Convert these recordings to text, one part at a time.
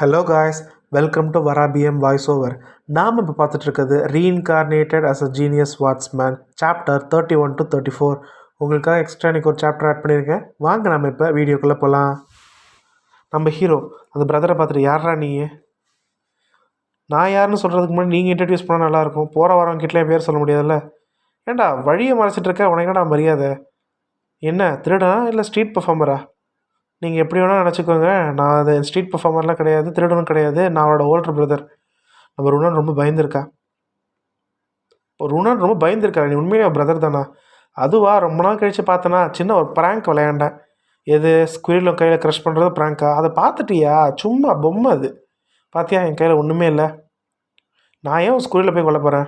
Hello guys welcome to வராபிஎம் voice over நாம் இப்போ பார்த்துட்ருக்கிறது reincarnated as a genius watchman chapter thirty one to thirty four உங்களுக்காக extra எனக்கு ஒரு சாப்டர் ஆட் பண்ணியிருக்கேன். வாங்க நம்ம இப்போ வீடியோக்குள்ளே போகலாம் நம்ம ஹீரோ அந்த பிரதரை பார்த்துட்டு யாரா நீ? நான் யாருன்னு சொல்கிறதுக்கு முன்னாடி நீங்கள் இன்ட்ரடியூஸ் பண்ணால் நல்லாயிருக்கும். போகிற வரவங்க கிட்டே பேர் சொல்ல முடியாதுல்ல? ஏன்டா வழியை மறைச்சிட்ருக்க உனக்கு நான் மரியாதை? என்ன திருடனா? இல்லை ஸ்ட்ரீட் பர்ஃபார்மரா நீங்கள் எப்படி வேணால் நினச்சிக்கோங்க. நான் அது ஸ்ட்ரீட் பர்ஃபார்மர்லாம் கிடையாது திருடனும் கிடையாது. நான் அவளோட ஓல்டர் பிரதர் நம்ம ருணன் ரொம்ப பயந்துருக்கா. இப்போ ருணன் ரொம்ப பயந்துருக்கா. நீ உண்மையாக பிரதர் தானா? அதுவா ரொம்ப நாள் கழித்து பார்த்தனா சின்ன ஒரு ப்ராங்க் விளையாண்டேன். எது ஸ்குயிலும் கையில் க்ரஷ் பண்ணுறது ப்ராங்க்கா அதை பார்த்துட்டியா? சும்மா பொம்மை அது. பார்த்தியா என் கையில் ஒன்றுமே இல்லை. நான் ஏன் ஸ்குரியில் போய் கொல்ல போகிறேன்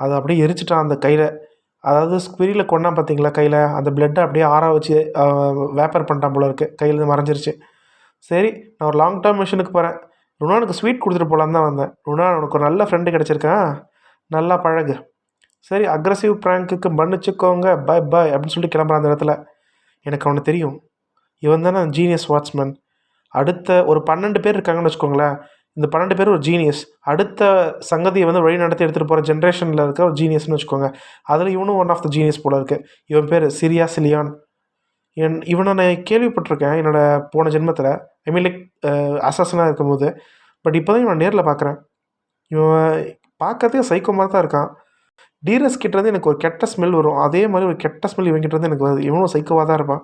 அதை அப்படியே எரிச்சிட்டான் அந்த கையில். அதாவது ஸ்குவிரியில் கொண்டா பார்த்தீங்களா கையில்? அந்த பிளட்டை அப்படியே ஆற வச்சு வேப்பர் பண்ணிட்டான் போல இருக்குது கையிலேருந்து மறைஞ்சிருச்சு. சரி நான் ஒரு லாங் டேர்ம் மிஷனுக்கு போகிறேன் ருணானுக்கு ஸ்வீட் கொடுத்துட்டு போகலான்னு தான் வந்தேன். ருணா உனக்கு ஒரு நல்ல ஃப்ரெண்டு கிடச்சிருக்கேன். நல்லா பழகு. சரி அக்ரஸிவ் ப்ராங்க்குக்கு மன்னிச்சுக்கோங்க. பை பாய் அப்படின்னு சொல்லி கிளம்புறான் அந்த இடத்துல. எனக்கு அவனை தெரியும். இவன் தானே ஜீனியஸ் வாட்ச்மேன் அடுத்த ஒரு பன்னெண்டு பேர் இருக்காங்கன்னு வச்சுக்கோங்களேன். இந்த பன்னெண்டு பேர் ஒரு ஜீனியஸ் அடுத்த சங்கதியை வந்து வழி நடத்தி எடுத்துகிட்டு போகிற ஜென்ரேஷனில் இருக்க ஒரு ஜீனியஸ்னு வச்சுக்கோங்க. அதில் இவனும் ஒன் ஆஃப் த ஜீனியஸ் போல இருக்குது இவன் பேர் சிரியா சிலியான். என் இவனை நான் கேள்விப்பட்டிருக்கேன் என்னோடய போன ஜென்மத்தில். ஐ மீன் லைக் அசாசனாக இருக்கும்போது. பட் இப்போ தான் இவன் நேரில் பார்க்குறேன் இவன் பார்க்கறதே சைக்கோ மாதிரி தான் இருக்கான். டீரஸ் கிட்டேருந்து எனக்கு ஒரு கெட்ட ஸ்மெல் வரும். அதே மாதிரி ஒரு கெட்ட ஸ்மெல் இவன் கிட்டேருந்து எனக்கு வருது. இவனும் சைக்கோவாக தான் இருப்பான்.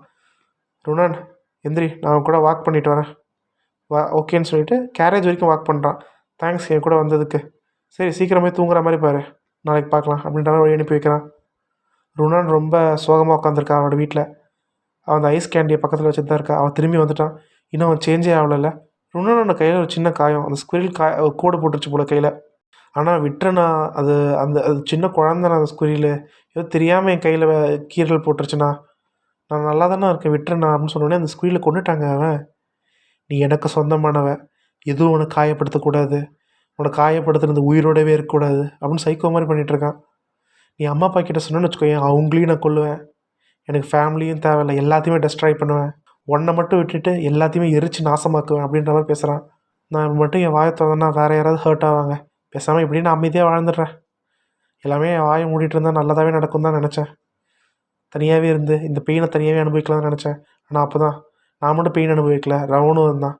ருணான் எந்திரி நான் அவன் கூட வாக் பண்ணிட்டு வரேன். வா ஓகேன்னு சொல்லிட்டு கேரேஜ் வரைக்கும் வாக் பண்ணுறான் தேங்க்ஸ் என் கூட வந்ததுக்கு. சரி சீக்கிரமே தூங்குற மாதிரி பாரு. நாளைக்கு பார்க்கலாம் அப்படின்ற மாதிரி வழி அனுப்பி வைக்கிறான். ருணான் ரொம்ப சோகமாக உட்காந்துருக்கான் அவனோட வீட்டில் அவன் அந்த ஐஸ் கேண்டியை பக்கத்தில் வச்சுட்டு தான் இருக்கா. அவன் திரும்பி வந்துட்டான். இன்னும் அவன் சேஞ்சே ஆகலைல்ல. ருணானோட கையில் ஒரு சின்ன காயம். அந்த ஸ்குரில் காய் கோடு போட்டுருச்சு போல கையில். ஆனால் விட்டுறனா அது அந்த அது சின்ன குழந்தைண்ணா அந்த ஸ்குரில் ஏதோ தெரியாமல் என் கையில் கீரல் போட்டுருச்சுண்ணா நான் நல்லா தானே இருக்கேன் விட்டுறேண்ணா அப்படின்னு சொன்னோடனே அந்த ஸ்குரியில் கொண்டுட்டாங்க அவன். நீ எனக்கு சொந்தமானவன் எதுவும் உனக்கு காயப்படுத்தக்கூடாது. உனக்கு காயப்படுத்துறது உயிரோடவே இருக்கக்கூடாது அப்படின்னு சைக்கோ மாதிரி பண்ணிட்டு இருக்கான் நீ அம்மா அப்பா கிட்ட சொன்னேன்னு வச்சுக்கோயேன் அவங்களையும் நான் கொல்லுவேன். எனக்கு ஃபேமிலியும் தேவையில்லை எல்லாத்தையுமே டெஸ்ட்ராய் பண்ணுவேன். ஒன்றை மட்டும் விட்டுட்டு எல்லாத்தையுமே எரிச்சு நாசமாக்குவேன் அப்படின்ற மாதிரி பேசுகிறான் நான் மட்டும் என் வாயை திறந்தேன்னா வேறு யாராவது ஹர்ட் ஆவாங்க. பேசாமல் இப்படி நான் அமைதியாக வாழ்ந்துடுறேன். எல்லாமே என் வாயை மூடிட்டு இருந்தால் நல்லதாகவே நடக்கும் தான் நினச்சேன். தனியாகவே இருந்து இந்த பெயினை தனியாகவே அனுபவிக்கலாம்னு நினச்சேன். ஆனால் அப்போ தான் நான் மட்டும் பெயின் அனுபவிக்கல. ரவணும் இருந்தான்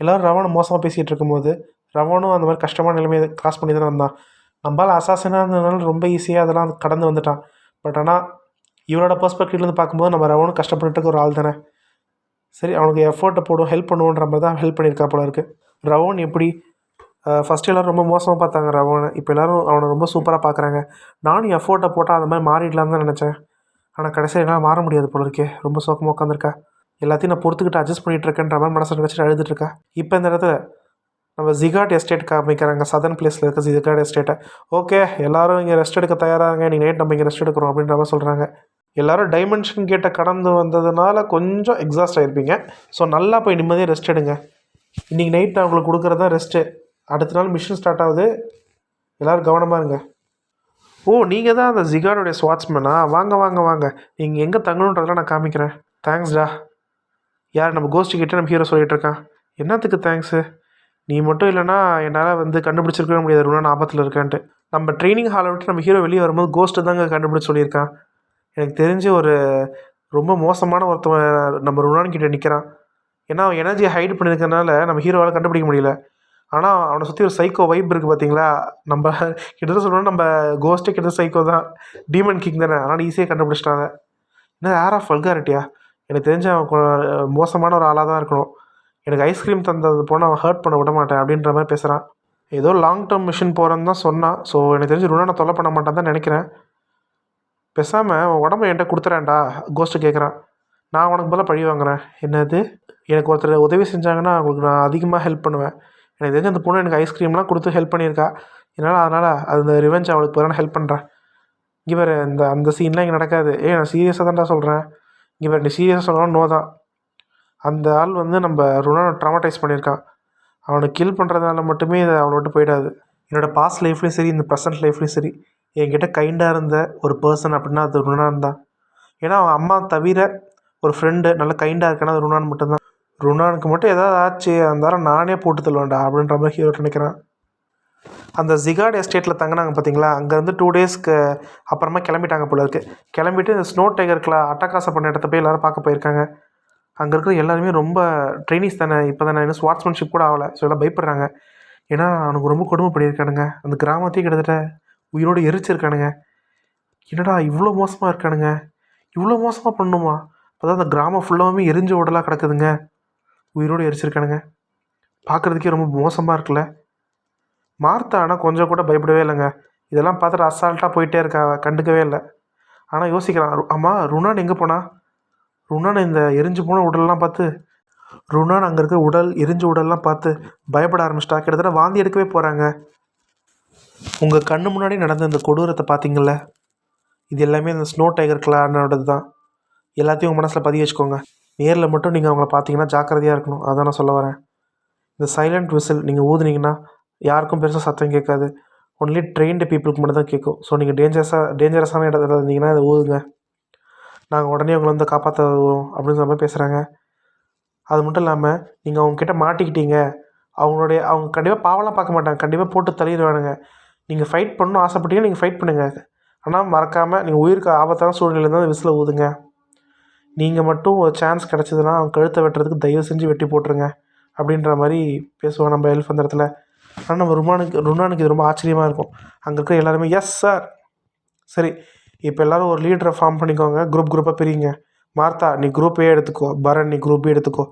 எல்லோரும் ரவனை மோசமாக பேசிகிட்டு இருக்கும்போது ரவணும் அந்த மாதிரி கஷ்டமான நிலைமையை கிராஸ் பண்ணி தானே வந்தான். நம்மளால் அசாசனாக இருந்ததுனால ரொம்ப ஈஸியாக அதெல்லாம் கடந்து வந்துட்டான். பட் ஆனால் இவனோட பர்ஸ்பெக்டிவ்லேருந்து பார்க்கும்போது நம்ம ரவணும் கஷ்டப்பட்டுட்டு ஒரு ஆள் தானே. சரி அவனுக்கு எஃபர்ட்டை போடும் ஹெல்ப் பண்ணுவோன்ற மாதிரி தான் ஹெல்ப் பண்ணியிருக்கா போல இருக்குது ரவன் எப்படி ஃபஸ்ட்டு எல்லோரும் ரொம்ப மோசமாக பார்த்தாங்க ரவனை. இப்போ எல்லோரும் அவனை ரொம்ப சூப்பராக பார்க்குறாங்க. நானும் எஃபோர்ட்டை போட்டால் அந்த மாதிரி மாறிடலான்னு தான் நினச்சேன். ஆனால் கடைசியில் என்னால் மாற முடியாது போல இருக்கே. ரொம்ப சோக்கமாக உட்காந்துருக்கா எல்லாத்தையும் நான் பொறுத்துக்கிட்டு அட்ஜஸ்ட் பண்ணிகிட்டு இருக்கேன்ற மாதிரி மனசை நினச்சிட்டு அழுதுட்டுருக்கா இப்போ இந்த இடத்துல நம்ம ஜிகாட் எஸ்டேட் காமிக்கிறாங்க சதர்ன் பிளேஸில் இருக்க ஜிகாட் எஸ்டேட்டை ஓகே எல்லோரும் இங்கே ரெஸ்ட் எடுக்க தயாராங்க. நீ நைட் நம்ம இங்கே ரெஸ்ட் எடுக்கிறோம் அப்படின்ற மாதிரி சொல்கிறாங்க எல்லோரும் டைமென்ஷன் கேட்டை கடந்து வந்ததுனால கொஞ்சம் எக்ஸாஸ்ட் ஆகிருப்பீங்க ஸோ நல்லா போய் நிம்மதியாக ரெஸ்ட் எடுங்க. இன்றைக்கி நைட் நான் உங்களுக்கு கொடுக்குறது தான் ரெஸ்ட்டு அடுத்த நாள் மிஷின் ஸ்டார்ட் ஆகுது. எல்லோரும் கவனமாக இருங்க. ஓ நீங்கள் தான் அந்த ஜிகாடோடைய ஸ்வாட்ச்மேனா வாங்க வாங்க வாங்க. நீங்கள் எங்கே தங்கணுன்றதெல்லாம் நான் காமிக்கிறேன். தேங்க்ஸ்டா யார் நம்ம கோஸ்ட் கிட்டே நம்ம ஹீரோ சொல்லிகிட்டு இருக்கான் என்னத்துக்கு தேங்க்ஸு நீ மட்டும் இல்லைனா என்னால் வந்து கண்டுபிடிச்சிருக்கவே முடியாது ரொம்ப நான் ஆபத்தில் இருக்கேன்ட்டு. நம்ம ட்ரைனிங் ஹாலை விட்டு நம்ம ஹீரோ வெளியே வரும்போது கோஸ்ட்டு தாங்க கண்டுபிடிச்சி சொல்லியிருக்கான் எனக்கு தெரிஞ்சு ஒரு ரொம்ப மோசமான ஒருத்தவன் நம்ம ருணான் கிட்டே நிற்கிறான் ஏன்னா அவன் எனர்ஜியை ஹைட் பண்ணியிருக்கனால நம்ம ஹீரோவால் கண்டுபிடிக்க முடியல. ஆனால் அவனை சுற்றி ஒரு சைக்கோ வைப் இருக்குது பார்த்தீங்களா நம்ம கிட்டத்தட்ட சொல்லணும்னா நம்ம கோஸ்ட்டே கிட்ட சைக்கோ தான். டீமன் கிங் தானே. ஆனால் ஈஸியாக கண்டுபிடிச்சிட்டாங்க. என்ன ஏர் ஆஃப் வல்காரிட்டியா எனக்கு தெரிஞ்ச அவன் மோசமான ஒரு ஆளாக தான் இருக்கணும். எனக்கு ஐஸ்கிரீம் தந்தது போனால் அவன் ஹர்ட் பண்ண விட மாட்டேன் அப்படின்ற மாதிரி பேசுகிறான் ஏதோ லாங் டேர்ம் மிஷின் போகிறேன்னு தான் சொன்னான். ஸோ எனக்கு தெரிஞ்சு ரொண்ணை நான் தொலை பண்ண மாட்டேன் தான் நினைக்கிறேன். பேசாமல் அவன் உடம்பு என்கிட்ட கொடுத்துறேன்டா கோஸ்ட்டு கேட்குறான் நான் உனக்கு போல பழி வாங்குறேன். என்னது? எனக்கு ஒருத்தர் உதவி செஞ்சாங்கன்னா அவங்களுக்கு நான் அதிகமாக ஹெல்ப் பண்ணுவேன். எனக்கு தெரிஞ்ச அந்த பொண்ணு எனக்கு ஐஸ்கிரீம்லாம் கொடுத்து ஹெல்ப் பண்ணியிருக்கா. என்னால் அதனால் அது அந்த ரிவெஞ்ச் அவளுக்கு போகிற ஹெல்ப் பண்ணுறேன் இங்கே வேறு இந்த அந்த சீன்லாம் இங்கே நடக்காது. ஏ நான் சீரியஸாக தான்டா சொல்கிறேன் இங்கே வேறு சீரியஸாக சொல்லணும் நோ தான். அந்த ஆள் வந்து நம்ம ருணாவை ட்ராமடைஸ் பண்ணியிருக்கான் அவனை கில் பண்ணுறதுனால மட்டுமே இது அவனை விட்டு போயிடாது. என்னோடய பாஸ்ட் லைஃப்லேயும் சரி இந்த ப்ரெசன்ட் லைஃப்லேயும் சரி என்கிட்ட கைண்டாக இருந்த ஒரு பர்சன் அப்படின்னா அது ருணான் தான். ஏன்னா அவன் அம்மா தவிர ஒரு ஃப்ரெண்டு நல்ல கைண்டாக இருக்கானா அது ருணான் மட்டும்தான். ருணானுக்கு மட்டும் ஏதாவது ஆச்சு அந்த நானே போட்டு தள்ளுவேன்டா அப்படின்ற மாதிரி ஹீரோ நினைக்கிறான். அந்த ஜிகாட் எஸ்டேட்டில் தங்கினாங்க பார்த்தீங்களா அங்கேருந்து டூ டேஸ்க்கு அப்புறமா கிளம்பிட்டாங்க போல இருக்கு. கிளம்பிட்டு இந்த ஸ்னோ டைகருக்குலாம் அட்டகாசம் பண்ண இடத்த போய் எல்லாரும் பார்க்க போயிருக்காங்க. அங்கே இருக்கிற எல்லாருமே ரொம்ப ட்ரைனிஸ் தானே? இப்போ தானே? இன்னும் ஸ்வாட்ஸ்மேன்ஷிப் கூட ஆகலை. ஸோ எல்லாம் பயப்படுறாங்க. ஏன்னா அவனுக்கு ரொம்ப கொடுமை பண்ணியிருக்கானுங்க. அந்த கிராமத்தையும் கிட்டத்தட்ட உயிரோடு எரிச்சிருக்கானுங்க. என்னடா இவ்வளோ மோசமாக இருக்கானுங்க? இவ்வளோ மோசமாக பண்ணணுமா அப்போ அந்த கிராமம் ஃபுல்லாகவுமே எரிஞ்ச உடலாக கிடக்குதுங்க. உயிரோடு எரிச்சிருக்கானுங்க. பார்க்குறதுக்கே ரொம்ப மோசமாக இருக்குல்ல? மார்த்தா ஆனால் கொஞ்சம் கூட பயப்படவே இல்லைங்க. இதெல்லாம் பார்த்துட்டு அசால்ட்டாக போயிட்டே இருக்கா கண்டுக்கவே இல்லை. ஆனால் யோசிக்கிறான் அம்மா ருணான் எங்கே போனா? ருணான் இந்த எரிஞ்சு போன உடல்லாம் பார்த்து ருணான் அங்கே இருக்க உடல் எரிஞ்ச உடல்லாம் பார்த்து பயப்பட ஆரம்பிச்சிட்டா. கிட்டத்தட்ட வாந்தி எடுக்கவே போகிறாங்க உங்கள் கண்ணு முன்னாடி நடந்த இந்த கொடூரத்தை பார்த்தீங்கல்ல? இது எல்லாமே இந்த ஸ்னோ டைகர் கிளானோடது தான். எல்லாத்தையும் உங்கள் மனசில் பதிய வச்சுக்கோங்க. நேரில் மட்டும் நீங்கள் அவங்கள பார்த்தீங்கன்னா ஜாக்கிரதையாக இருக்கணும். அதான் நான் சொல்ல வரேன். இந்த சைலண்ட் விசில் நீங்கள் ஊதுனீங்கன்னா யாருக்கும் பெருசாக சத்தம் கேட்காது. ஒன்லி ட்ரெயின்டு பீப்புளுக்கு மட்டும் தான் கேட்கும். ஸோ நீங்கள் டேஞ்சரஸாக டேஞ்சரஸான இடத்துல இருந்தீங்கன்னா அதை ஊதுங்க நாங்கள் உடனே உங்களை வந்து காப்பாற்ற வருவோம் அப்படின்னு சொல்ல மாதிரி பேசுகிறாங்க அது மட்டும் இல்லாமல் நீங்கள் அவங்கக்கிட்ட மாட்டிக்கிட்டீங்க. அவங்களுடைய அவங்க கண்டிப்பாக பாவெல்லாம் பார்க்க மாட்டாங்க. கண்டிப்பாக போட்டு தள்ளிடுவானுங்க. நீங்கள் ஃபைட் பண்ணணும் ஆசைப்பட்டீங்கன்னா நீங்கள் ஃபைட் பண்ணுங்கள் ஆனால் மறக்காமல் நீங்கள் உயிருக்கு ஆபத்தான சூழ்நிலை இருந்தால் அந்த விசில் ஊதுங்க. நீங்கள் மட்டும் ஒரு சான்ஸ் கிடச்சிதுன்னா அவங்க கழுத்தை வெட்டுறதுக்கு தயவு செஞ்சு வெட்டி போட்டுருங்க. அப்படின்ற மாதிரி பேசுவோம் நம்ம ஹெல்ப் அந்த இடத்துல. ஆனால் நம்ம ருமானுக்கு ருணானுக்கு இது ரொம்ப ஆச்சரியமாக இருக்கும். அங்கே இருக்கிற எல்லாருமே எஸ் சார் சரி இப்போ எல்லாரும் ஒரு லீடரை ஃபார்ம் பண்ணிக்கோங்க. குரூப் குரூப்பாக பிரிங்க மார்த்தா நீ குரூப் ஏ எடுத்துக்கோ. பரன் நீ குரூப் பி எடுத்துக்கோ.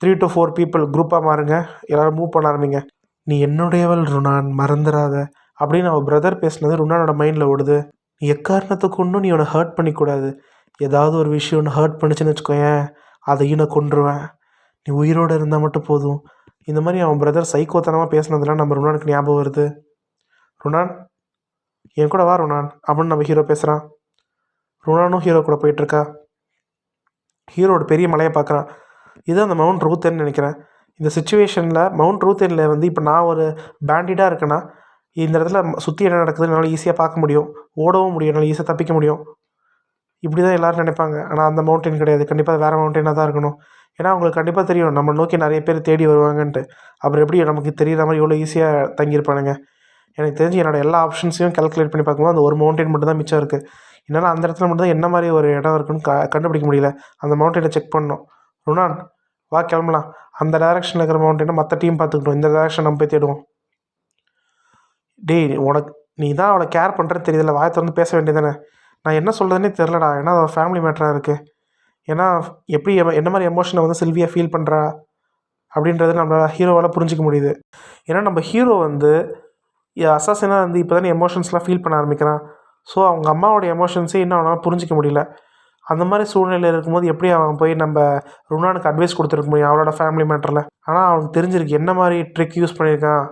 த்ரீ டு ஃபோர் பீப்புள் குரூப்பாக மாறுங்க. எல்லோரும் மூவ் பண்ண ஆரம்பிங்க. நீ என்னுடையவள் ருணான் மறந்துடாத அப்படின்னு அவள் பிரதர் பேசினது ருணானோட மைண்டில் ஓடுது. நீ எக்காரணத்தை கொண்டும் நீ உன்னை ஹர்ட் பண்ணிக்கூடாது. ஏதாவது ஒரு விஷயம் ஒன்று ஹர்ட் பண்ணிச்சுன்னு வச்சுக்கோயேன். அதையும் நான் கொன்றுவேன். நீ உயிரோடு இருந்தால் மட்டும் போதும். இந்த மாதிரி அவன் பிரதர் சைக்கோத்தனமாக பேசுனதுலாம் நம்ம ருனானுக்கு ஞாபகம் வருது. ருணான் என் கூட வா ருணான் அப்படின்னு நம்ம ஹீரோ பேசுகிறான் ருணானும் ஹீரோ கூட போயிட்டுருக்கா. ஹீரோட பெரிய மலையை பார்க்குறான். இதுதான் அந்த மவுண்ட் ரூத்தன்னு நினைக்கிறேன். இந்த சுச்சுவேஷனில் மவுண்ட் ரூத்தனில் வந்து இப்போ நான் ஒரு பேண்டிடாக இருக்கேன்னா இந்த இடத்துல சுற்றி என்ன நடக்குதுன்னு என்னால் ஈஸியாக பார்க்க முடியும். ஓடவும் முடியும் என்னால் ஈஸியாக தப்பிக்க முடியும். இப்படி தான் எல்லோரும் நினைப்பாங்க. ஆனால் அந்த மவுண்டைன் கிடையாது. கண்டிப்பாக வேறு மவுண்டனாக தான் இருக்கணும். ஏன்னா அவங்களுக்கு கண்டிப்பாக தெரியும். நம்ம நோக்கி நிறைய பேர் தேடி வருவாங்கன்ட்டு. அப்புறம் எப்படி நமக்கு தெரியுற மாதிரி இவ்வளோ ஈஸியாக தங்கியிருப்பானுங்க? எனக்கு தெரிஞ்சு என்னோடய எல்லா ஆப்ஷன்ஸையும் கல்குலேட் பண்ணி பார்க்கும்போது அந்த ஒரு மவுண்டைன் மட்டும் தான் மிச்சம் இருக்குது என்னால் அந்த இடத்துல மட்டும் தான் என்ன மாதிரி ஒரு இடம் இருக்குன்னு க கண்டுபிடிக்க முடியல. அந்த மவுண்டனை செக் பண்ணோம். ருணான் வா கிளம்பலாம். அந்த டேரக்ஷனில் இருக்கிற மவுண்டனை மற்ற டீம் பார்த்துக்கிட்டோம். இந்த டேரக்ஷன் நம்ம போய் தேடுவோம். டேய் உனக்கு நீ தான் அவளை கேர் பண்ணுறேன்னு தெரியல வாயத்தை திறந்து பேச வேண்டியதானே நான் என்ன சொல்கிறதுனே தெரிலடா ஏன்னா அவள் ஃபேமிலி மேட்டராக இருக்குது ஏன்னா எப்படி என்ன மாதிரி எமோஷனை வந்து செல்வியாக ஃபீல் பண்ணுறா அப்படின்றது நம்ம ஹீரோவால் புரிஞ்சிக்க முடியுது. ஏன்னா நம்ம ஹீரோ வந்து அசாசினாக வந்து இப்போ தானே எமோஷன்ஸ்லாம் ஃபீல் பண்ண ஆரம்பிக்கிறான். ஸோ அவங்க அம்மாவோட எமோஷன்ஸே இன்னும் அவனால் புரிஞ்சிக்க முடியல. அந்த மாதிரி சூழ்நிலையில் இருக்கும்போது எப்படி அவன் போய் நம்ம ருணானுக்கு அட்வைஸ் கொடுத்துருக்க முடியும் அவளோட ஃபேமிலி மேட்டரில் ஆனால் அவனுக்கு தெரிஞ்சிருக்கு என்ன மாதிரி ட்ரிக் யூஸ் பண்ணியிருக்கான்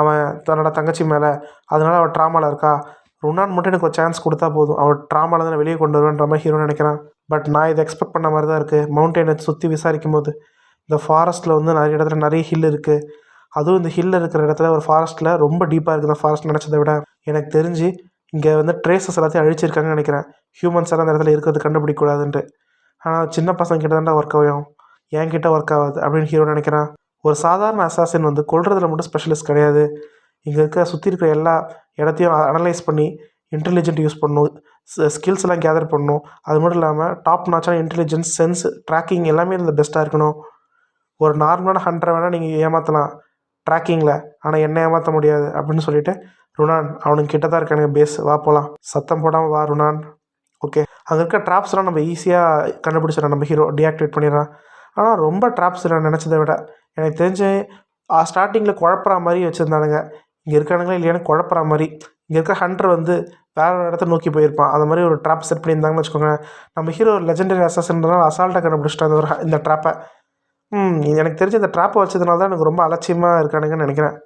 அவன் தன்னோட தங்கச்சி மேலே. அதனால அவள் ட்ராமாவில் இருக்கா? ருணான் மட்டும் எனக்கு ஒரு சான்ஸ் கொடுத்தா போதும். அவள் ட்ராமாவில் தான் வெளியே கொண்டு வருவேன்ற மாதிரி ஹீரோ நினைக்கிறான். பட் நான் இதை எக்ஸ்பெக்ட் பண்ண மாதிரி தான் இருக்குது மவுண்டெயினை சுற்றி விசாரிக்கும் போது இந்த ஃபாரஸ்ட்டில் வந்து நிறைய இடத்துல நிறைய ஹில் இருக்குது அதுவும் இந்த ஹில் இருக்கிற இடத்துல ஒரு ஃபாரஸ்ட்டில் ரொம்ப டீப்பாக இருக்குது அந்த ஃபாரஸ்ட் நினச்சதை விட. எனக்கு தெரிஞ்சு இங்கே வந்து ட்ரேசஸ் எல்லாத்தையும் அழிச்சிருக்காங்கன்னு நினைக்கிறேன். ஹியூமன்ஸ் எல்லாம் அந்த இடத்துல இருக்கிறது கண்டுபிடிக்கக்கூடாதுன்ட்டு. ஆனால் சின்ன பசங்க கிட்ட தான்டா ஒர்க் ஆகும். என் கிட்ட ஒர்க் ஆகாது அப்படின்னு ஹீரோ நினைக்கிறான். ஒரு சாதாரண அசாசின் வந்து கொல்றதுல மட்டும் ஸ்பெஷலிஸ்ட் கிடையாது. இங்கே இருக்க சுற்றி இருக்கிற எல்லா இடத்தையும் அனலைஸ் பண்ணி இன்டெலிஜென்ட் யூஸ் பண்ணணும். ஸ்கில்ஸ் எல்லாம் கேதர் பண்ணணும். அது மட்டும் இல்லாமல் டாப் நாச்சான இன்டெலிஜென்ஸ் சென்ஸ் ட்ராக்கிங் எல்லாமே இதில் பெஸ்ட்டாக இருக்கணும். ஒரு நார்மலான ஹண்ட்ரை வேணால் நீங்கள் ஏமாற்றலாம் ட்ராக்கிங்கில் ஆனால் என்ன ஏமாற்ற முடியாது அப்படின்னு சொல்லிட்டு ருணான் அவனுக்கு கிட்ட தான் இருக்கானுங்க பேஸ் வா போகலாம் சத்தம் போடாமல் வா ருனான் ஓகே அங்கே இருக்க ட்ராப்ஸ்லாம் நம்ம ஈஸியாக கண்டுபிடிச்சிடலாம். நம்ம ஹீரோ டீஆக்டிவேட் பண்ணிடுறான் ஆனால் ரொம்ப ட்ராப்ஸ் நான் நினச்சதை விட எனக்கு தெரிஞ்சு ஸ்டார்டிங்கில் குழப்புற மாதிரி வச்சுருந்தானுங்க. இங்கே இருக்கானுங்களா இல்லையானு குழப்பற மாதிரி. இங்கே இருக்க ஹண்டர் வந்து வேற ஒரு இடத்த நோக்கி போயிருப்பான். அந்த மாதிரி ஒரு ட்ராப் செட் பண்ணியிருந்தாங்கன்னு வச்சுக்கோங்க. நம்ம ஹீரோ லெஜெண்டரி அசாசன்றதுனால அசால்ட்டாக கண்டுபிடிச்சிட்டாங்க ஒரு இந்த ட்ராப்பை ம் எனக்கு தெரிஞ்ச இந்த ட்ராப்பை வச்சதுனால தான் எனக்கு ரொம்ப அலட்சியமாக இருக்கானுங்கன்னு நினைக்கிறேன்.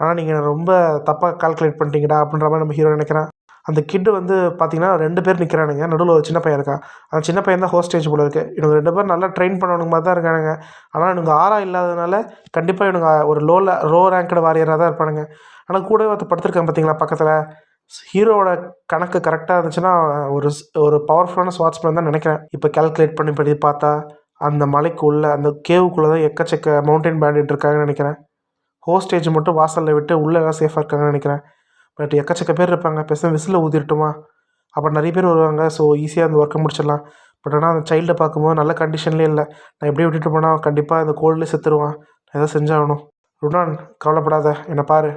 ஆனால் நீங்கள் ரொம்ப தப்பாக கால்குலேட் பண்ணிட்டீங்கடா அப்படின்ற மாதிரி நம்ம ஹீரோ நினைக்கிறேன். அந்த கிட்டு வந்து பார்த்தீங்கன்னா ரெண்டு பேர் நிற்கிறானுங்க நடுவில் ஒரு சின்ன பையன் இருக்கான். அந்த சின்ன பையன் தான் ஹோஸ்டேஜ் போல இருக்குது இவங்க ரெண்டு பேரும் நல்லா ட்ரெயின் பண்ணவனுங்க மாதிரி தான் இருக்கானுங்க. ஆனால் இவங்க ஆறா இல்லாததுனால கண்டிப்பாக இவனுங்க ஒரு லோவில் ரோ ரேங்கடு வாரியராக தான் இருப்பானுங்க. ஆனால் கூட ஒருத்தர் படுத்திருக்கான் பார்த்தீங்களா பக்கத்தில்? ஹீரோவோட கணக்கு கரெக்டாக இருந்துச்சுன்னா ஒரு ஒரு பவர்ஃபுல்லான ஸ்வாட்ஸ்மேன் தான் நினைக்கிறேன். இப்போ கால்குலேட் பண்ணி படி பார்த்தா அந்த மலைக்குள்ளே அந்த கேவுக்குள்ளே தான் எக்கச்சக்க மவுண்டைன் பேண்டிட் இருக்காங்கன்னு நினைக்கிறேன். ஹோஸ்டேஜ் மட்டும் வாசலில் விட்டு உள்ளே எல்லாம் சேஃபாக இருக்காங்கன்னு நினைக்கிறேன். பட் எக்கச்சக்க பேர் இருப்பாங்க. பெருசாக விசில் ஊதிட்டுமா அப்போ நிறைய பேர் வருவாங்க. ஸோ ஈஸியாக அந்த ஒர்க்கை முடிச்சிடலாம். பட் ஆனால் அந்த சைல்டை பார்க்கும்போது நல்ல கண்டிஷன்லேயே இல்லை. நான் எப்படியே விட்டுட்டு போனால் கண்டிப்பாக அந்த கோல்டில் செத்துருவான். எதாவது செஞ்சாகணும். ருடான் கவலைப்படாத. என்னை பாரு.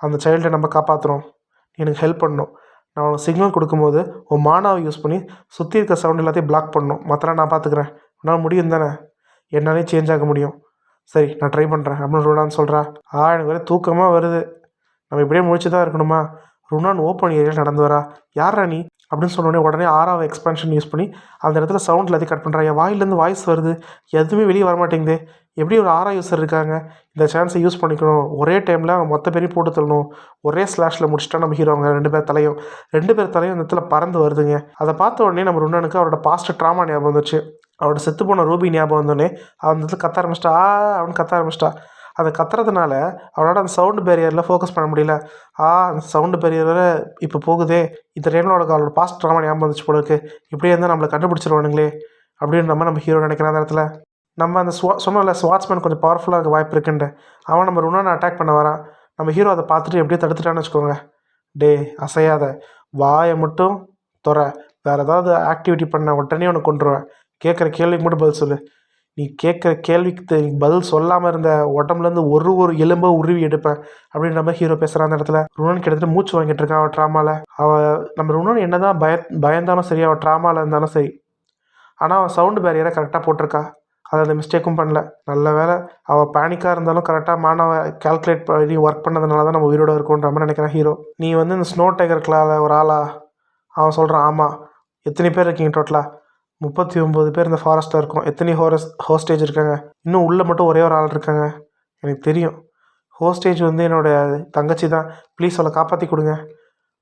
அந்த சைல்டை நம்ம காப்பாற்றுறோம் எனக்கு ஹெல்ப் பண்ணணும். நான் உனக்கு சிக்னல் கொடுக்கும்போது உன் மானாவை யூஸ் பண்ணி சுற்றி இருக்க சவுண்ட் எல்லாத்தையும் பிளாக் பண்ணணும். மற்றலாம் நான் பார்த்துக்குறேன். உன்னால் முடியும் தானே? என்னாலே சேஞ்ச் ஆக முடியும். சரி நான் ட்ரை பண்ணுறேன் அப்படின்னு ருனான் சொல்கிறா ஆ எனக்கு வேறு தூக்கமாக வருது. நம்ம இப்படியே முழிச்சு தான் இருக்கணுமா? ருணான் ஓப்பன் ஏரியாவில் நடந்து வரா. யாரா நீ? அப்படின்னு சொன்னோடனே உடனே ஆறாவது எக்ஸ்பென்ஷன் யூஸ் பண்ணி அந்த இடத்துல சவுண்ட் எல்லாத்தையும் கட் பண்ணுறா என் வாயிலேருந்து வாய்ஸ் வருது. எதுவுமே வெளியே வர மாட்டேங்குது எப்படி ஒரு ஆறா யூஸர் இருக்காங்க? இந்த சான்ஸை யூஸ் பண்ணிக்கணும். ஒரே டைமில் அவன் மொத்த பேரையும் போட்டு தள்ளணும். ஒரே ஸ்லாஷில் முடிச்சிட்டா நம்ம ஹீரோங்க ரெண்டு பேர் தலையும். ரெண்டு பேர் தலையும் அந்த இடத்துல பறந்து வருதுங்க. அதை பார்த்த உடனே நம்ம ருண்ணனுக்கு அவரோட பாஸ்ட் ட்ராமா ஞாபகம் வந்துச்சு. அவரோட செத்து போன ரூபி ஞாபகம் வந்தோடனே அவன் இந்த இடத்துல கத்த ஆரம்பிச்சிட்டா. அவன் கத்த ஆரம்பிச்சிட்டா. அதை கத்துறதுனால அவனோட அந்த சவுண்டு பேரியரில் ஃபோக்கஸ் பண்ண முடியல. ஆ அந்த சவுண்டு பேரியர் வேறு இப்போ போகுதே. இந்த டைமில் அவளுக்கு அவளோட பாஸ்ட் ட்ராமா ஞாபகம் வந்துச்சு போல இருக்கு. இப்படியே இருந்தால் நம்மளை கண்டுபிடிச்சிருவானுங்களே அப்படின்ற மாதிரி நம்ம ஹீரோ நினைக்கிற அந்த இடத்துல. நம்ம அந்த ஸ்வா சொன்னோம்ல ஸ்வாட்ஸ்மேன் கொஞ்சம் பவர்ஃபுல்லாக இருக்க வாய்ப்பு இருக்குன்ட்டு. அவன் நம்ம இன்னொன்று அட்டாக் பண்ண வரான். நம்ம ஹீரோ அதை பார்த்துட்டு எப்படியே தடுத்துட்டான்னு வச்சுக்கோங்க. டே அசையாத. வாயை மட்டும் துறை. வேறு ஏதாவது ஆக்டிவிட்டி பண்ண உடனே உனக்கு கொண்டுருவேன் கேட்குற கேள்விக்கு மட்டும் பதில் சொல்லு. நீ கேட்குற கேள்விக்கு பதில் சொல்லாமல் இருந்த உடம்புலேருந்து ஒரு ஒரு எலும்பை உருவி எடுப்பேன் அப்படின்ற மாதிரி ஹீரோ பேசுகிறான் அந்த இடத்துல. ருணன் கிட்டத்தட்ட மூச்சு வாங்கிட்டு இருக்கான் அவன் ட்ராமாவில் அவள் நம்ம ருணன் என்ன தான் பய பயந்தாலும் சரி அவள் ட்ராமாவில் இருந்தாலும் சரி ஆனால் அவன் சவுண்டு பேரியரை கரெக்டாக போட்டிருக்கா. அதை அந்த மிஸ்டேக்கும் பண்ணல. நல்ல வேலை அவள் பேனிக்காக இருந்தாலும் கரெக்டாக மாணவ கால்குலேட் பண்ணி ஒர்க் பண்ணதுனால தான் நம்ம உயிரோட இருக்கோன்ற மாதிரி நினைக்கிறேன் ஹீரோ நீ வந்து இந்த ஸ்னோ டைகர் கிளாவில் ஒரு ஆளா? அவன் சொல்கிறான் ஆமாம் எத்தனை பேர் இருக்கீங்க டோட்டலாக முப்பத்தி ஒம்பது பேர் இந்த ஃபாரஸ்ட்டில் இருக்கோம். எத்தனை ஹோரஸ் ஹோஸ்டேஜ் இருக்காங்க? இன்னும் உள்ளே மட்டும் ஒரே ஒரு ஆள் இருக்காங்க. எனக்கு தெரியும். ஹோஸ்டேஜ் வந்து என்னோட தங்கச்சி தான். ப்ளீஸ் அவளை காப்பாற்றி கொடுங்க.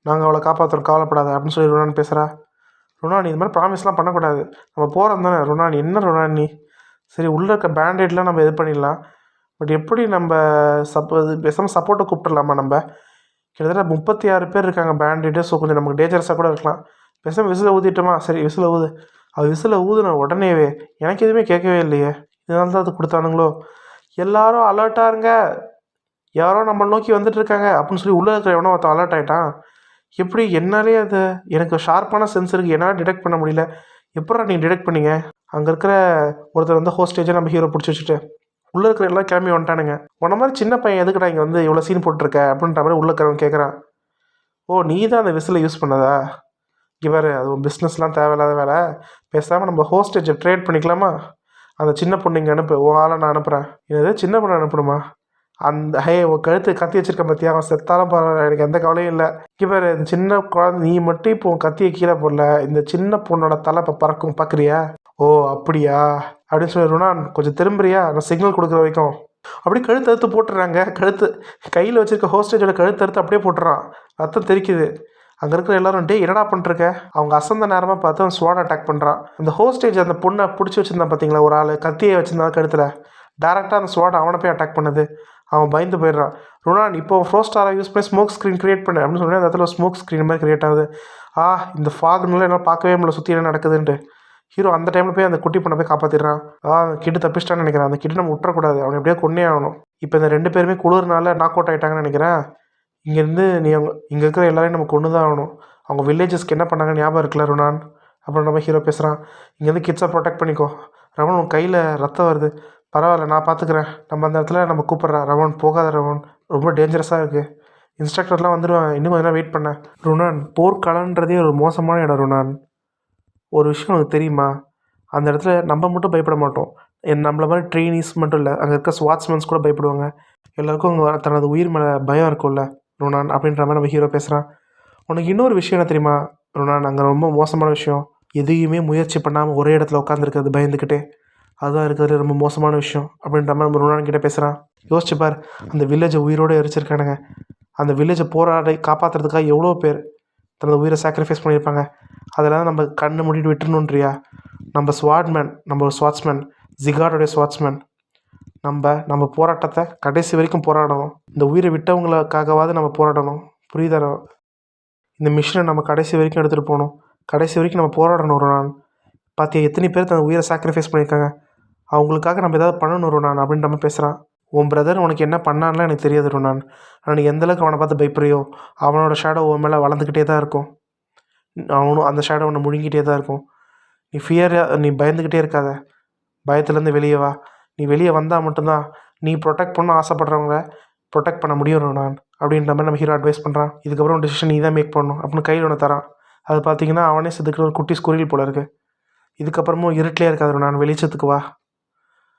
நாங்கள் அவளை காப்பாற்றுறோம் கவலைப்படாத. அப்படின்னு சொல்லி ருணான் பேசுகிறா ருணான் இது மாதிரி ப்ராமிஸ்லாம் பண்ணக்கூடாது. நம்ம போகிறோம் தானே. ருணான் என்ன ருணான் நீ? சரி உள்ளே இருக்க பேண்டேட்லாம் நம்ம இது பண்ணிடலாம். பட் எப்படி நம்ம சப்போ இது பேசாமல் சப்போர்ட்டை கூப்பிட்டுடலாமா நம்ம? கிட்டத்தட்ட முப்பத்தி ஆறு பேர் இருக்காங்க பேண்டேட்டு ஸோ கொஞ்சம் நமக்கு டேஞ்சரஸாக கூட இருக்கலாம். பேசாமல் விசில் ஊதிட்டோமா சரி விசில் ஊது. அது விசில் ஊதுன உடனேவே எனக்கு எதுவுமே கேட்கவே இல்லையே. இதனால தான் அது கொடுத்தானுங்களோ? எல்லாரும் அலர்ட்டாக இருங்க. யாரோ நம்ம நோக்கி வந்துட்டு இருக்காங்க அப்படின்னு சொல்லி உள்ளே இருக்கிற எவனோ ஒருத்தன் அலர்ட் ஆகிட்டான் எப்படி? என்னாலே அது? எனக்கு ஷார்ப்பான சென்ஸ் இருக்குது என்னால் டிடெக்ட் பண்ண முடியல. எப்படா நீங்கள் டிடெக்ட் பண்ணீங்க? அங்கே இருக்கிற ஒருத்தர் வந்து ஹோஸ்டேஜை நம்ம ஹீரோ பிடிச்சி வச்சுட்டு உள்ளே இருக்கிற எல்லாம் கிளம்பி வந்துட்டானுங்க. உன மாதிரி சின்ன பையன் எதுக்குடா இங்கே வந்து இவ்வளோ சீன் போட்டிருக்க? அப்படின்ற மாதிரி உள்ளே இருக்கிறவன் கேட்குறான் ஓ நீ தான் அந்த விசிலை யூஸ் பண்ணதா? இவர் அதுவும் பிஸ்னஸ்லாம் தேவையில்லாத வேலை. பேசாமல் நம்ம ஹோஸ்டேஜை ட்ரேட் பண்ணிக்கலாமா? அந்த சின்ன பொண்ணு இங்கே அனுப்பு உன் ஆளை நான் அனுப்புகிறேன் என்னது சின்ன பொண்ணு அனுப்பணுமா? அந்த ஹே உன் கழுத்து கத்தி வச்சிருக்க பற்றியா அவன் செத்தாலும் பரவாயில்ல எனக்கு எந்த கவலையும் இல்லை. இவர் இந்த சின்ன குழந்தை நீ மட்டும் இப்போ உன் கத்தியை கீழே போடல. இந்த சின்ன பொண்ணோட தலை இப்போ பறக்கும் பார்க்குறியா ஓ அப்படியா? அப்படின்னு சொல்லி ருணான் கொஞ்சம் திரும்புறியா? நான் சிக்னல் கொடுக்குற வரைக்கும். அப்படியே கழுத்து அறுத்து போட்டுறாங்க. கழுத்து கையில் வச்சிருக்க ஹோஸ்டேஜோட கழுத்து அறுத்து அப்படியே போட்டுறான். ரத்தம் தெரிக்குது. அங்கே இருக்கிற எல்லாரும் டே என்னடா பண்ணிருக்க அவங்க அசந்த நேரமாக பார்த்து அவன் ஸ்வாட் அட்டாக் பண்ணுறான் அந்த ஹோஸ்டேஜ் அந்த பொண்ணை பிடிச்சி வச்சிருந்தான் பார்த்தீங்களா ஒரு ஆள்? கத்தியை வச்சுருந்தா கழுத்தில். டேரெக்டாக அந்த ஸ்வாட் அவனை போய் அட்டாக் பண்ணுது. அவன் பயந்து போயிடுறான். ருனான் இப்போ ஃப்ரோஸ்டாரை யூஸ் பண்ணி ஸ்மோக் ஸ்க்ரீன் கிரியேட் பண்ணு அப்படின்னு சொல்லி அந்த இடத்துல ஸ்மோக் ஸ்க்ரீன் மாதிரி கிரியேட் ஆகுது. ஆ இந்த ஃபாக்னால என்னால் பார்க்கவே முடியல சுற்றி என்ன நடக்குதுன்ட்டு. ஹீரோ அந்த டைமில் போய் அந்த குட்டி பொண்ணை போய் காப்பாற்றிடுறான் ஆ அந்த கிட்டு தப்பிச்சிட்டான்னு நினைக்கிறேன். அந்த கிட்டு நம்ம விட்டுறக்கூடாது. அவனை எப்படியோ கொன்னே ஆகணும். இப்போ இந்த ரெண்டு பேருமே குளிர்னால நாக் அவுட் ஆகிட்டாங்கன்னு நினைக்கிறேன். இங்கேருந்து நீ அவங்க இங்கே இருக்கிற எல்லாரையும் நம்ம கொண்டு தான் ஆகணும். அவங்க வில்லேஜஸ்க்கு என்ன பண்ணாங்க ஞாபகம் இருக்குல்ல ருணான் அப்புறம் நம்ம ஹீரோ பேசுகிறான் இங்கேருந்து கிட்ஸை ப்ரொடெக்ட் பண்ணிக்கோ. ரவன் உன் கையில் ரத்தம் வருது. பரவாயில்ல நான் பார்த்துக்குறேன். நம்ம அந்த இடத்துல நம்ம கூப்பிட்றேன் ரவன் போகாத ரவன் ரொம்ப டேஞ்சரஸாக இருக்குது இன்ஸ்ட்ரக்டர்லாம் வந்துடுவேன் இன்னும் கொஞ்ச நேரம் வெயிட் பண்ணேன் ருணான் போர்க்களன்றதே ஒரு மோசமான இடம் ருணான் ஒரு விஷயம் உனக்கு தெரியுமா? அந்த இடத்துல நம்ம மட்டும் பயப்பட மாட்டோம். என் நம்மள மாதிரி ட்ரெயினிஸ் மட்டும் இல்லை அங்கே இருக்க ஸ்வாட்ஸ்மேன்ஸ் கூட பயப்படுவாங்க. எல்லாருக்கும் அங்கே தனது உயிர் மேலே பயம் இருக்கும்ல. ருணான் அப்படின்ற மாதிரி நம்ம ஹீரோ பேசுகிறான் உனக்கு இன்னொரு விஷயம் என்ன தெரியுமா? ருணான் அங்கே ரொம்ப மோசமான விஷயம். எதையுமே முயற்சி பண்ணாமல் ஒரே இடத்துல உட்காந்துருக்கிறது பயந்துக்கிட்டே அதுதான் இருக்கிறது ரொம்ப மோசமான விஷயம் அப்படின்ற மாதிரி நம்ம ருணான் கிட்டே பேசுகிறான் யோசிச்சு பார் அந்த வில்லேஜை உயிரோடு எரிச்சிருக்கானுங்க. அந்த வில்லேஜை போராடி காப்பாற்றுறதுக்காக எவ்வளோ பேர் தனது உயிரை சாக்ரிஃபைஸ் பண்ணியிருப்பாங்க. அதெல்லாம் நம்ம கண்ணை மூடிட்டு விட்டுணுன்றியா நம்ம ஸ்வாட்மேன் நம்ம ஒரு ஸ்வாட்ஸ்மேன் ஜிகார்டோடைய ஸ்வாட்ஸ்மேன் நம்ம நம்ம போராட்டத்தை கடைசி வரைக்கும் போராடணும். இந்த உயிரை விட்டவங்களுக்காகவாவது நம்ம போராடணும். புரியுதா இந்த மிஷினை நம்ம கடைசி வரைக்கும் எடுத்துகிட்டு போகணும். கடைசி வரைக்கும் நம்ம போராடணும் ஒரு நான் பார்த்தியா எத்தனை பேர் தன் உயிரை சாக்ரிஃபைஸ் பண்ணியிருக்காங்க? அவங்களுக்காக நம்ம ஏதாவது பண்ணணும் ரோனான் அப்படின்னு நம்ம பேசுகிறான் உன் பிரதர் உனக்கு என்ன பண்ணான்லாம் எனக்கு தெரியாது நான் ஆனால் நீ எந்தளவுக்கு அவனை பார்த்து பயப்படுறியோ அவனோட ஷேடோ உன் மேலே வளர்ந்துக்கிட்டே தான் இருக்கும். அவனும் அந்த ஷேடோ உன்னை முழுங்கிட்டே தான் இருக்கும். நீ ஃபியர் நீ பயந்துக்கிட்டே இருக்காத. பயத்துலேருந்து வெளியே வா. நீ வெளியே வந்தால் மட்டும்தான். நீ ப்ரொடெக்ட் பண்ண ஆசைப்படுறவங்கள ப்ரொடெக்ட் பண்ண முடியும் நான். அப்படின்ற மாதிரி நம்ம ஹீரோ அட்வைஸ் பண்ணுறான் இதுக்கப்புறம் டிசிஷன் நீ தான் மேக் பண்ணணும் அப்படின்னு கையில் ஒன்று தரான். அது பார்த்தீங்கன்னா அவனே செதுக்கிற ஒரு குட்டி ஸ்குரில் போல இருக்கு. இதுக்கப்புறமும் இருட்டிலே இருக்காது நான் வெளிச்சத்துக்கு வா.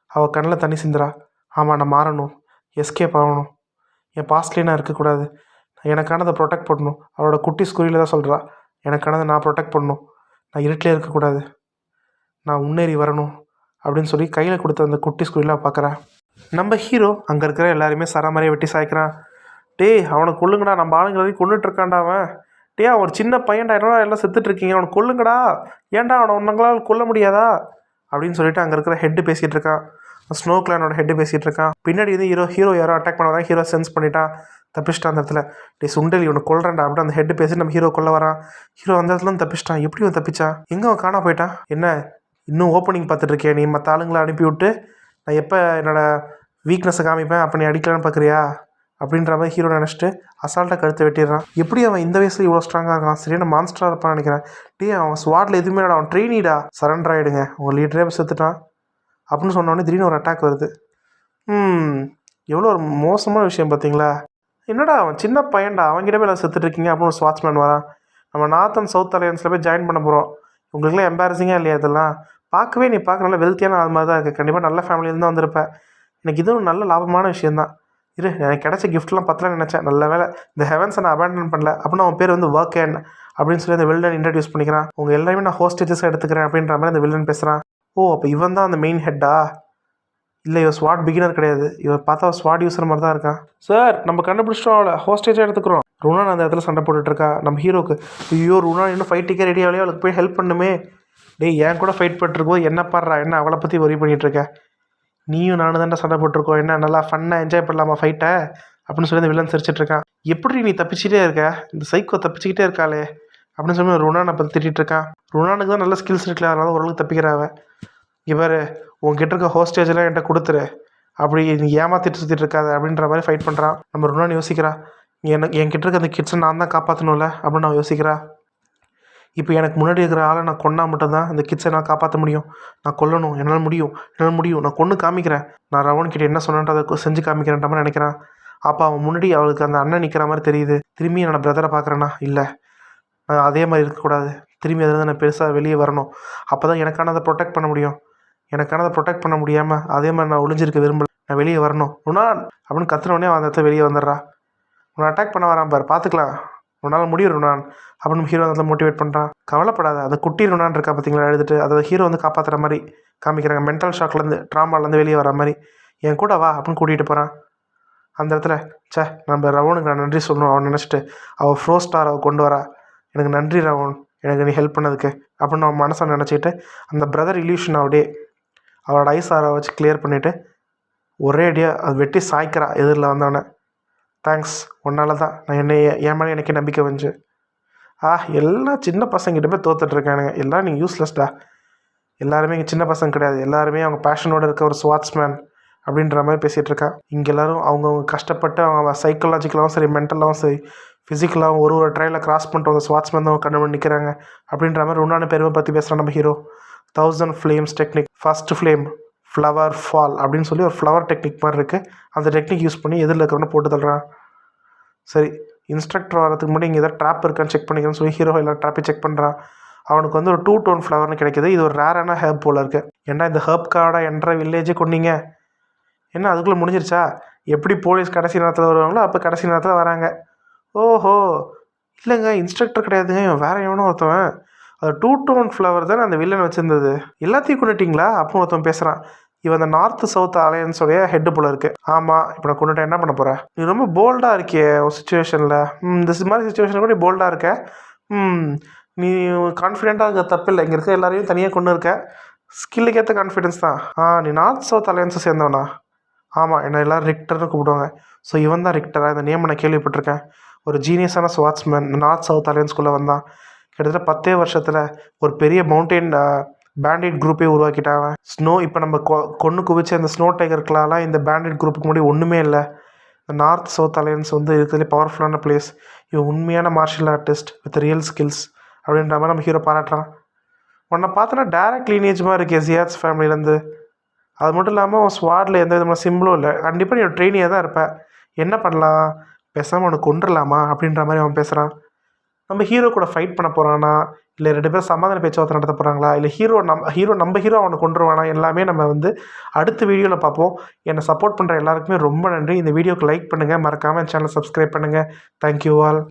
அவள் கண்ணில் தண்ணி சிந்துறா. ஆமாம் நான் மாறணும். எஸ்கேப் ஆகணும். என் பாஸ்ட்லேயே நான் இருக்கக்கூடாது. எனக்கானதை ப்ரொடெக்ட் பண்ணணும். அவளோட குட்டி ஸ்குரியில் தான் சொல்கிறா எனக்கானதை நான் ப்ரொடெக்ட் பண்ணணும். நான் இருட்டிலே இருக்கக்கூடாது. நான் முன்னேறி வரணும். அப்படின்னு சொல்லி கையில் கொடுத்த அந்த குட்டி ஸ்குயிலாக பார்க்குறா நம்ம ஹீரோ அங்கே இருக்கிற எல்லாருமே சரமாரியை வெட்டி சாய்க்கிறான். டேய் அவனை கொல்லுங்கடா. நம்ம ஆளுங்க கொண்டுட்டு இருக்கான்டா அவன். டேய் அவன் ஒரு சின்ன பையன்டா. என்னடா எல்லாம் செத்துட்ருக்கீங்க அவனை கொல்லுங்கடா. ஏன்டா அவனை உன்னங்களால் கொல்ல முடியாதா? அப்படின்னு சொல்லிட்டு அங்கே இருக்கிற ஹெட்டு பேசிகிட்டு இருக்கான். ஸ்னோ கிளானோட ஹெட்டு பேசிகிட்டு இருக்கான். பின்னாடி வந்து ஹீரோ ஹீரோ யாரோ அட்டாக் பண்ண ஹீரோ சென்ஸ் பண்ணிட்டான். தப்பிச்சிட்டான் அந்த இடத்துல. டே சுண்டல் இவனை கொல்றான்டா அப்படின்னு அந்த ஹெட்டு பேசி நம்ம ஹீரோ கொல்ல வரான். ஹீரோ அந்த இடத்துல தப்பிச்சிட்டான். எப்படி அவன் தப்பிச்சான்? எங்கே அவன் காணா போயிட்டான்? என்ன? இன்னும் ஓப்பனிங் பார்த்துட்ருக்கேன் நீ மற்ற ஆளுங்களை அனுப்பிவிட்டு நான் எப்போ என்னோட வீக்னஸை காமிப்பேன் அப்போ நீ அடிக்கலான்னு பார்க்குறியா? அப்படின்ற மாதிரி ஹீரோ நினச்சிட்டு அசால்ட்டாக கழுத்தை வெட்டிடுறான். எப்படி அவன் இந்த வயசில் இவ்வளோ ஸ்ட்ராங்காக இருக்கான்? சரியான மான்ஸ்டராக இருப்பான்னு நினைக்கிறேன். டே அவன் ஸ்வாட்டில் எதுவுமே அவன் ட்ரெயினிடா சரண்டர் ஆகிடுங்க உங்கள் லீடரே செத்துட்டான். அப்படின்னு சொன்னோடனே திடீர்னு ஒரு அட்டாக் வருது. ம் எவ்வளோ ஒரு மோசமான விஷயம் பார்த்தீங்களா? என்னடா அவன் சின்ன பையன்டா. அவங்ககிட்ட போய் நான் செத்துட்ருக்கீங்க அப்படின்னு ஒரு ஸ்வாட்ச்மேன் வரான். நம்ம நார்த் அண்ட் சவுத் அலையன்ஸில் போய் ஜாயின் பண்ண போகிறோம் உங்களுக்குலாம் எம்பாரசிங்காக இல்லையா இதெல்லாம்? பார்க்கவே நீ பார்க்க நல்ல வெல்த்தியான ஆள் மாதிரி தான் இருக்குது கண்டிப்பாக நல்ல ஃபேமிலியிலேருந்து தான் வந்திருப்பேன் எனக்கு இதுவும் நல்ல லாபமான விஷயந்தான் இரு எனக்கு கிடைச்ச கிஃப்ட்லாம் பத்தலாம் நினச்சேன். நல்ல வேலை இந்த ஹெவன்ஸை நான் அபேண்டன் பண்ணல. அப்படின்னு அவன் பேர் வந்து ஒர்க் அண்ட் அப்படின்னு சொல்லி அந்த வில்லன் இன்ட்ரடியூஸ் பண்ணிக்கிறான். உங்கள் எல்லாருமே நான் ஹோஸ்டேஜஸ் எடுத்துக்கிறேன் அப்படின்ற மாதிரி அந்த வில்லன் பேசுகிறான் ஓ அப்போ இவன் தான் அந்த மெயின் ஹெட்டா இல்லை இவன் ஸ்வாட் பிகினர் கிடையாது. இவன் பார்த்தா ஸ்வாட் யூஸர் மாதிரி தான் இருக்கான். சார் நம்ம கண்டுபிடிச்சிட்டோம் அவளை. ஹோஸ்டேஜாக எடுத்துக்கிறோம். ருனான் அந்த இடத்துல சண்டை போட்டுட்டு இருக்கா. நம்ம ஹீரோக்கு ஐயோ ருனா இன்னும் ஃபைட்டுக்கே ரெடி ஆகலையே? அவளுக்கு போய் ஹெல்ப் பண்ணுமே. டேய் என் கூட ஃபைட் பண்ணிருக்கோம் என்ன பாடுறா? என்ன அவளை பற்றி ஒரி பண்ணிகிட்ருக்க இருக்க நீயும் நானும் தானே சண்டை போட்டிருக்கோம். என்ன நல்லா ஃபன்னாக என்ஜாய் பண்ணலாமா ஃபைட்டை அப்படின்னு சொல்லி அந்த வில்லன் சிரிச்சிட்ருக்கான் எப்படி நீ தப்பிச்சிட்டே இருக்க? இந்த சைக்கோ தப்பிச்சுக்கிட்டே இருக்காளே. அப்படின்னு சொல்லி ருணானை பற்றி திட்டிகிட்டு இருக்கான். ருணானுக்கு தான் நல்ல ஸ்கில்ஸ் இருக்குல்ல அதனால ஓரளவுக்கு தப்பிக்கிறாவ இவர் உன்கிட்ட இருக்க ஹோஸ்டேஜெல்லாம் என்கிட்ட கொடுத்துரு. அப்படி நீ ஏமாத்திட்டு சுற்றிட்டு இருக்காது அப்படின்ற மாதிரி ஃபைட் பண்ணுறான் நம்ம ருனான் யோசிக்கிறா எனக்கு என்கிட்ட இருக்க அந்த கிட்ஸை நான் தான் காப்பாற்றணும்ல அப்படின்னு நான் யோசிக்கிறா இப்போ எனக்கு முன்னாடி இருக்கிற ஆளை நான் கொன்னா மட்டும்தான் அந்த கிட்ஸை நான் காப்பாற்ற முடியும். நான் கொல்லணும் என்னால் முடியும் என்னால் முடியும். நான் கொன்று காமிக்கிறேன். நான் ரவன் கிட்ட என்ன சொன்னேன்ட்டு அதை செஞ்சு காமிக்கிறேன்ற மாதிரி நினைக்கிறான். அப்போ அவன் முன்னாடி அவளுக்கு அந்த அண்ணன் நிற்கிற மாதிரி தெரியுது. திரும்பி என்னோடய பிரதரை பார்க்குறேன்னா இல்லை. நான் அதே மாதிரி இருக்கக்கூடாது. திரும்பி அதில் நான் பெருசாக வெளியே வரணும். அப்போ தான் எனக்கானதை ப்ரொடெக்ட் பண்ண முடியும். எனக்கானதை ப்ரொடெக்ட் பண்ண முடியாமல் அதே மாதிரி நான் ஒளிஞ்சிருக்க விரும்பல. நான் வெளியே வரணும். ருனான் அப்படின்னு கத்துனோடனே அவன் அந்த இடத்துல வெளியே வந்துடுறா உன்னை அட்டாக் பண்ண வரான் பார். பார்த்துக்கலாம். உன்னால் முடியும் ருணான். அப்படின்னு ஹீரோ அந்த மோட்டிவேட் பண்ணுறான் கவலைப்படாத அந்த குட்டி ருணான் இருக்கா பார்த்தீங்களா எழுதிட்டு அதை ஹீரோ வந்து காப்பாற்றுற மாதிரி காமிக்கிறாங்க. மென்டல் ஷாக்லேருந்து ட்ராமாலேருந்து வெளியே வர மாதிரி. என் கூட வா அப்படின்னு கூட்டிகிட்டு போகிறான் அந்த இடத்துல ச்சே நம்ம ரவனுக்கு நான் நன்றி சொல்லணும். அவன் நினச்சிட்டு அவள் ஃப்ரோ ஸ்டார் அவள் கொண்டு வரா. எனக்கு நன்றி ரவன். எனக்கு நீ ஹெல்ப் பண்ணதுக்கு. அப்படின்னு அவன் மனசை நினச்சிக்கிட்டு அந்த பிரதர் இல்யூஷன் அப்படியே அவளோட ஐஸ் ஆரை வச்சு கிளியர் பண்ணிவிட்டு ஒரே அடியாக அது வெட்டி சாய்க்கிறா எதிரில் வந்தவனை. தேங்க்ஸ் உன்னால தான் நான் என்னை என் மேலே எனக்கே நம்பிக்கை வந்துச்சு ஆ எல்லாம் சின்ன பசங்கிட்ட போய் தோத்துட்ருக்கானுங்க எல்லாம் நீங்கள் யூஸ்லெஸ்டா எல்லாருமே இங்கே சின்ன பசங்க கிடையாது. எல்லாருமே அவங்க பேஷனோட இருக்க ஒரு ஸ்வாட்ஸ்மேன் அப்படின்ற மாதிரி பேசிகிட்டு இருக்கா இங்கே எல்லாரும் அவங்கவுங்க கஷ்டப்பட்டு அவங்க சைக்கலாஜிக்கலாகவும் சரி மென்டலாகவும் சரி ஃபிசிக்கலாகவும் ஒரு ஒரு ட்ரையில் கிராஸ் பண்ணிட்டு வந்த ஸ்வாட்ஸ்மேன் தான் கண்ணு பண்ணி நிற்கிறாங்க அப்படின்ற மாதிரி உன்னான பெருமை பற்றி பேசுகிறான் நம்ம hero thousand flames technique first flame flower fall அப்படின்னு சொல்லி ஒரு ஃப்ளவர் டெக்னிக் மாதிரி இருக்குது அந்த டெக்னிக் யூஸ் பண்ணி எதிரில் இருக்கிறவனை போட்டு தள்ளுறான். சரி இன்ஸ்ட்ரக்டர் வரதுக்கு முன்னாடி இங்கே ஏதாவது ட்ராப் இருக்கான்னு செக் பண்ணிக்கிறேன்னு சொல்லி ஹீரோ இல்லை ட்ராப்பையும் செக் பண்ணுறான் அவனுக்கு வந்து ஒரு டூ டோன் ஃப்ளவர்னு கிடைக்கிது. இது ஒரு ரேரான ஹேர்ப் போல் இருக்குது ஏன்னா இந்த ஹேர்ப் கார்டை என்ற வில்லேஜே கொண்டீங்க என்ன அதுக்குள்ளே முடிஞ்சிருச்சா? எப்படி போலீஸ் கடைசி நேரத்தில் வருவாங்களோ அப்போ கடைசி நேரத்தில் வராங்க. ஓஹோ இல்லைங்க இன்ஸ்ட்ரக்டர் கிடையாதுங்க. இவன் வேற எவனோ ஒருத்தவன் அது டூ டோன் ஃப்ளவர் தானே அந்த வில்லன் வச்சுருந்தது. எல்லாத்தையும் கொண்டுட்டிங்களா அப்போ ஒருத்தன் பேசுகிறான் இவன் அந்த நார்த் சவுத் அலையன்ஸோடைய ஹெட்டு போல இருக்கு. ஆமாம் இப்போ நான் கொண்டுட்டேன் என்ன பண்ண போகிறேன் நீ ரொம்ப போல்டாக இருக்கியே ஒரு சுச்சுவேஷனில் இந்த மாதிரி சுச்சுவேஷனில் கூட நீ போல்டாக இருக்க. ம் நீ கான்ஃபிடென்ட்டாக இருக்க தப்பில்லை இங்கே இருக்க எல்லாரையும் தனியாக கொண்டு இருக்க ஸ்கில்லுக்கு ஏற்ற கான்ஃபிடென்ஸ் தான். ஆ நீ நார்த் சவுத் அலையன்ஸை சேர்ந்தவனா? ஆமாம் என்னை எல்லோரும் ரிக்டர்னு கூப்பிடுவாங்க. ஸோ இவன் தான் ரிக்டரா இந்த நேம் நான் கேள்விப்பட்டிருக்கேன். ஒரு ஜீனியஸான ஸ்வாட்ஸ்மேன் நார்த் சவுத் அலையன்ஸ்குள்ளே வந்தான். கிட்டத்தட்ட பத்தே வருஷத்தில் ஒரு பெரிய மவுண்டெயின் பேண்டிட் குரூப்பே உருவாக்கிட்டாங்க ஸ்னோ இப்போ நம்ம கொ கொன்று குவிச்ச இந்த ஸ்னோ டைகருக்கெலாம் இந்த பேண்டிட் குரூப்புக்கு முன்னாடி ஒன்றுமே இல்லை. இந்த நார்த் சவுத் அலையன்ஸ் வந்து இருக்கிறதுலே பவர்ஃபுல்லான பிளேஸ் இவன் உண்மையான martial artist with real skills அப்படின்ற மாதிரி நம்ம ஹீரோ பாராட்டுறான். உன்னை பார்த்தோன்னா டேரக்ட் லீனேஜ் மாதிரி இருக்கே ஜியாட்ஸ் ஃபேமிலியிலேருந்து அது மட்டும் இல்லாமல் உன் ஸ்வாடில் எந்த விதமான சிம்பிளும் இல்லை. கண்டிப்பாக நீ ஒரு ட்ரெயினியாக தான் இருப்ப. என்ன பண்ணலாம்? பேசாமல் உனக்கு கொண்டுடலாமா அப்படின்ற மாதிரி அவன் பேசுகிறான் நம்ம ஹீரோ கூட ஃபைட் பண்ண போகிறானா இல்லை ரெண்டு பேரும் சமாதான பேச்சுவார்த்தை நடத்த போகிறாங்களா இல்லை ஹீரோ நம்ம ஹீரோ நம்ம ஹீரோ அவனை கொண்டுருவானா எல்லாமே நம்ம வந்து அடுத்த வீடியோவில் பார்ப்போம். என்னை சப்போர்ட் பண்ணுற எல்லாருக்குமே ரொம்ப நன்றி. இந்த வீடியோக்கு லைக் பண்ணுங்கள் மறக்காமல் சேனல் சப்ஸ்கிரைப் பண்ணுங்கள் தேங்க்யூ ஆல்